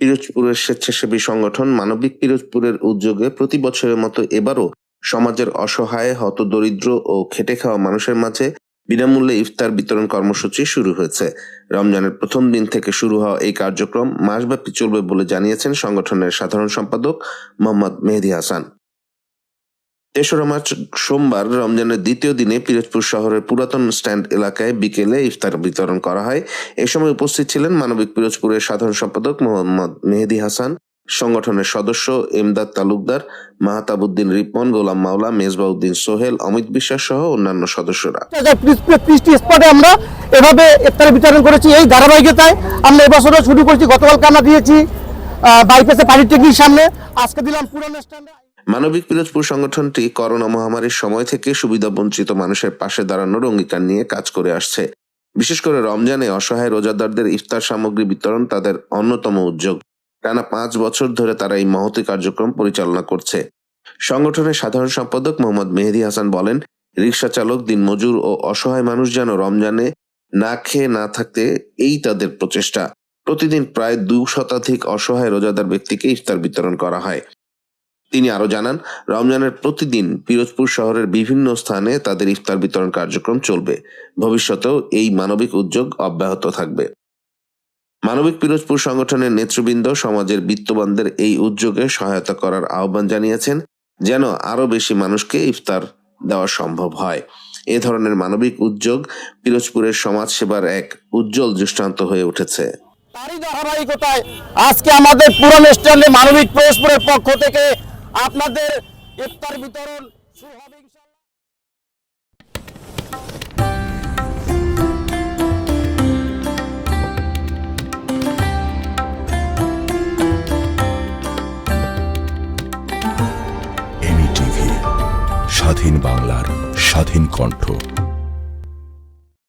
পিরোজপুরের স্বেচ্ছাসেবী সংগঠন মানবিক পিরোজপুরের উদ্যোগে প্রতি বছরের মতো এবারও সমাজের অসহায় হত দরিদ্র ও খেটে খাওয়া মানুষের মাঝে বিনামূল্যে ইফতার বিতরণ কর্মসূচি শুরু হয়েছে। রমজানের প্রথম দিন থেকে শুরু হওয়া এই কার্যক্রম মাসব্যাপী চলবে বলে জানিয়েছেন সংগঠনের সাধারণ সম্পাদক মোহাম্মদ মেহেদি হাসান। তেসরা মার্চ সোমবার রমজানের দ্বিতীয় দিনে পিরোজপুর শহরের পুরাতন স্ট্যান্ড এলাকায় বিকেলে ইফতার বিতরণ করা হয়। এ সময় উপস্থিত ছিলেন মানবিক পিরোজপুরের সাধারণ সম্পাদক মোহাম্মদ মেহেদি হাসান, সংগঠনের সদস্য এমদাদ তালুকদার, মাহতাবুদ্দিন রিপন, গোলাম মাওলা, মেজবাউদ্দিন সোহেল, অমিত বিশ্বাস সহ অন্যান্য সদস্যরা। আমরা এভাবে ইফতার বিতরণ করেছি। এই ধারাবাহিকতায় আমরা এবছরও শুরু করেছি, গতকালকে আমরা দিয়েছি বাইপাসে পানির ট্যাঙ্কির সামনে আজকে দিলাম পুরানো স্ট্যান্ডে মানবিক পিরোজপুর সংগঠনটি করোনা মহামারীর সময় থেকে সুবিধাবঞ্চিত মানুষের পাশে দাঁড়ানোর অঙ্গীকার নিয়ে কাজ করে আসছে। বিশেষ করে রমজানে অসহায় রোজাদারদের ইফতার সামগ্রী বিতরণ তাদের অন্যতম উদ্যোগ। টানা পাঁচ বছর ধরে তারা এই মহতি কার্যক্রম পরিচালনা করছে। সংগঠনের সাধারণ সম্পাদক মোহাম্মদ মেহেদি হাসান বলেন রিক্সা চালক, দিনমজুর ও অসহায় মানুষ যেন রমজানে না খেয়ে না থাকতে এই তাদের প্রচেষ্টা। প্রতিদিন প্রায় দু শতাধিক অসহায় রোজাদার ব্যক্তিকে ইফতার বিতরণ করা হয়। তিনি আরও জানান, রমজানের প্রতিদিন পিরোজপুর শহরের বিভিন্ন স্থানে তাদের ইফতার বিতরণ কার্যক্রম চলবে। ভবিষ্যতেও এই মানবিক উদ্যোগ অব্যাহত থাকবে। মানবিক পিরোজপুর সংগঠনের নেতৃবৃন্দ সমাজের বিত্তবানদের এই উদ্যোগে সহায়তা করার আহ্বান জানিয়েছেন, যেন আরও বেশি মানুষকে ইফতার দেওয়া সম্ভব হয়। এ ধরনের মানবিক উদ্যোগ পিরোজপুরের সমাজ সেবার এক উজ্জ্বল দৃষ্টান্ত হয়ে উঠেছে। আজকে আমাদের পুরানো স্ট্যান্ডে মানবিক প্রবেশপুরের পক্ষ থেকে আপনাদের ইফতার বিতরণ শুরু হবে। স্বাধীন বাংলার স্বাধীন কণ্ঠ